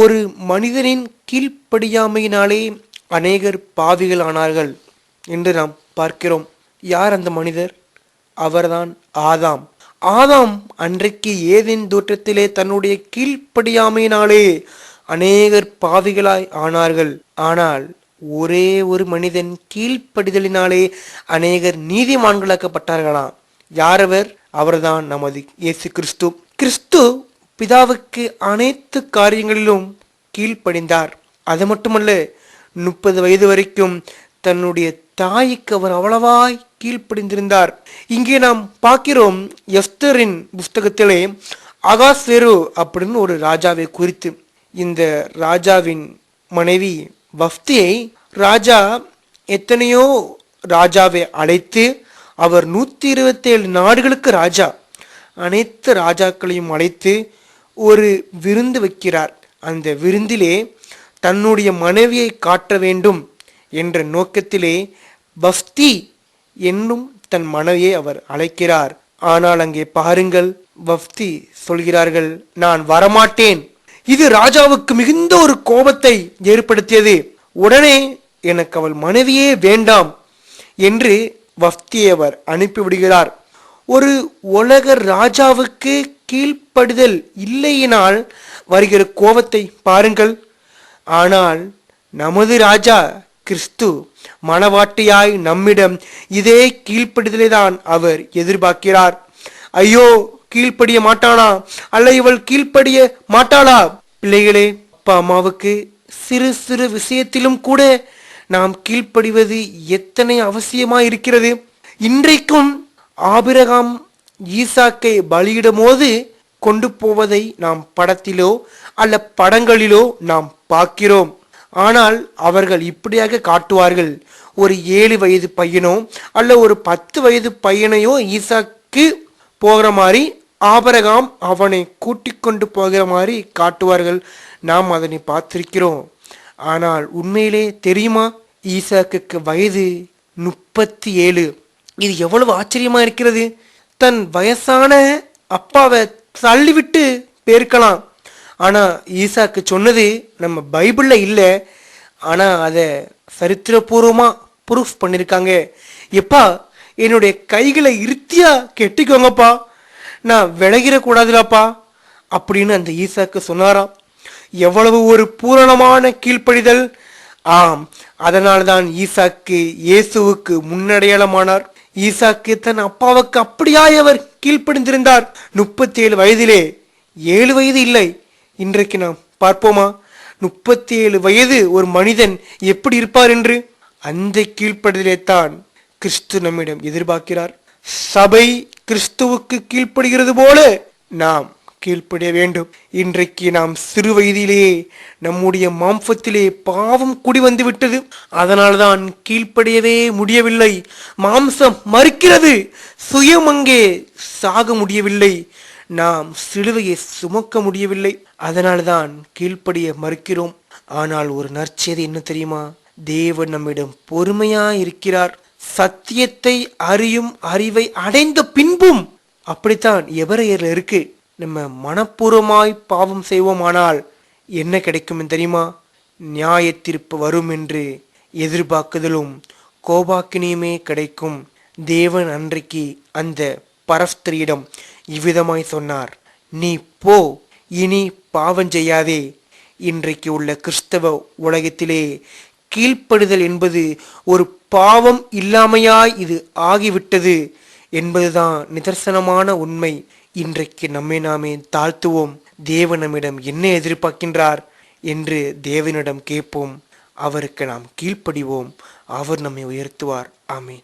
ஒரு மனிதனின் கீழ்ப்படியாமையினாலே அநேகர் பாவிகள் ஆனார்கள் என்று நாம் பார்க்கிறோம். யார் அந்த மனிதர்? அவர்தான் ஆதாம். ஆதாம் அன்றைக்கு ஏதேன் தோற்றத்திலே தன்னுடைய கீழ்ப்படியாமையினாலே அநேகர் பாவிகளாய் ஆனார்கள். ஆனால் ஒரே ஒரு மனிதன் கீழ்ப்படிதலினாலே அநேகர் நீதிமான்களாக்கப்பட்டார்களாம். யாரவர்? அவர்தான் நமது இயேசு கிறிஸ்து. கிறிஸ்து பிதாவுக்கு அனைத்து காரியங்களிலும் கீழ்ப்படிந்தார். அது மட்டுமல்ல முப்பது வயது வரைக்கும் தன்னுடைய தாய்க்கு அவர் அவ்வளவாய் கீழ்ப்படிந்திருந்தார். இங்கே நாம் பார்க்கிறோம் எஸ்தரின் புஸ்தகத்திலே அகாஸ்வேரு அப்படின்னு ஒரு ராஜாவை குறித்து. இந்த ராஜாவின் மனைவி வஃப்தியை ராஜா எத்தனையோ ராஜாவை அழைத்து அவர் நூற்றி இருபத்தேழு நாடுகளுக்கு ராஜா அனைத்து ராஜாக்களையும் அழைத்து ஒரு விருந்து வைக்கிறார். அந்த விருந்திலே தன்னுடைய மனைவியை காட்ட வேண்டும் என்ற நோக்கத்திலே பஃப்தி என்னும் தன் மனைவியை அவர் அழைக்கிறார். ஆனால் அங்கே பாருங்கள் வஃப்தி சொல்கிறார்கள் நான் வரமாட்டேன். இது ராஜாவுக்கு மிகுந்த ஒரு கோபத்தை ஏற்படுத்தியது. உடனே எனக்கு அவள் மனைவியே வேண்டாம் என்று வஃப்தியை அவர் அனுப்பிவிடுகிறார். ஒரு உலக ராஜாவுக்கு கீழ்ப்படுதல் இல்லையினால் வருகிற கோபத்தை பாருங்கள். ஆனால் நமது ராஜா கிறிஸ்து மனவாட்டியாய் நம்மிடம் இதே கீழ்ப்படுதலை தான் அவர் எதிர்பார்க்கிறார். ஐயோ கீழ்ப்படிய மாட்டானா? அல்ல இவள் கீழ்ப்படிய மாட்டாளா? பிள்ளைகளே அப்பா அம்மாவுக்கு சிறு சிறு விஷயத்திலும் கூட நாம் கீழ்ப்படிவது எத்தனை அவசியமா இருக்கிறது இன்றைக்கும் ஆபிரகாம் ஈசாக்கை பலியிடும் போது கொண்டு போவதை நாம் படத்திலோ அல்ல படங்களிலோ நாம் பார்க்கிறோம். ஆனால் அவர்கள் இப்படியாக காட்டுவார்கள். ஒரு ஏழு வயது பையனோ அல்ல ஒரு பத்து வயது பையனையோ ஈசாக்கு போகிற மாதிரி ஆபரகாம் அவனை கூட்டிக் கொண்டு போகிற மாதிரி காட்டுவார்கள். நாம் அதனை பார்த்திருக்கிறோம். ஆனால் உண்மையிலே தெரியுமா? ஈசாக்குக்கு வயது முப்பத்தி ஏழு. இது எவ்வளவு ஆச்சரியமா இருக்கிறது. தன் வயசான அப்பாவை தள்ளிவிட்டு பேர்க்கலாம் ஆனால் ஈசாக்கு சொன்னது நம்ம பைபிளில் இல்லை. ஆனால் அதை சரித்திரபூர்வமாக ப்ரூஃப் பண்ணிருக்காங்க. எப்பா என்னுடைய கைகளை இருத்தியா கெட்டிக்கோங்கப்பா. நான் விலகிடக்கூடாதுலாப்பா அப்படின்னு அந்த ஈசாக்கு சொன்னாராம். எவ்வளவு ஒரு பூரணமான கீழ்ப்படிதல். ஆம் அதனால்தான் ஈசாக்கு இயேசுவுக்கு முன்னடையாளமானார். ஈசாக்கு தன் அப்பாவுக்கு அப்படியாய் அவர் கீழ்ப்படிந்திருந்தார். முப்பத்தி ஏழு வயதிலே ஏழு வயது இல்லை. இன்றைக்கு நாம் பார்ப்போமா? முப்பத்தி ஏழு வயது ஒரு மனிதன் எப்படி இருப்பார் என்று? அந்த கீழ்ப்படிதலே தான் கிறிஸ்து நம்மிடம் எதிர்பார்க்கிறார். சபை கிறிஸ்துவுக்கு கீழ்ப்படுகிறது போல நாம் கீழ்ப்படிய வேண்டும். இன்றைக்கு நாம் சிறு வயதிலே நம்முடைய மாம்சத்திலே பாவம் குடி வந்து விட்டது அதனால்தான் கீழ்ப்படியவே முடியவில்லை. மாம்சம் மறுக்கிறது. சுயம் அங்கே சாக முடியவில்லை. நாம் சிலுவையை சுமக்க முடியவில்லை. அதனால்தான் கீழ்ப்படிய மறுக்கிறோம். ஆனால் ஒரு நற்செய்தி என்ன தெரியுமா? தேவன் நம்மிடம் பொறுமையா இருக்கிறார் சத்தியத்தை அறியும் அறிவை அடைந்த பின்பும் அப்படித்தான் எவரையர்ல இருக்கு. நம்ம மனப்பூர்வமாய் பாவம் செய்வோமானால் என்ன கிடைக்கும் தெரியுமா? நியாய தீர்ப்பு வரும் என்று எதிர்பார்க்குதலும் கோபாக்கினியுமே கிடைக்கும். தேவன் அன்றைக்கு அந்த பரஸ்திரியிடம் இவ்விதமாய் சொன்னார். நீ போ இனி பாவம் செய்யாதே. இன்றைக்கு உள்ள கிறிஸ்தவ உலகத்திலே கீழ்ப்படுதல் என்பது ஒரு பாவம் இல்லாமையாய் இது ஆகிவிட்டது என்பதுதான் நிதர்சனமான உண்மை இன்றைக்கு நம்மை நாமே தாழ்த்துவோம். தேவ நம்மிடம் என்ன எதிர்பார்க்கின்றார் என்று தேவனிடம் கேட்போம். அவருக்கு நாம் கீழ்ப்படிவோம். அவர் நம்மை உயர்த்துவார். ஆமென்.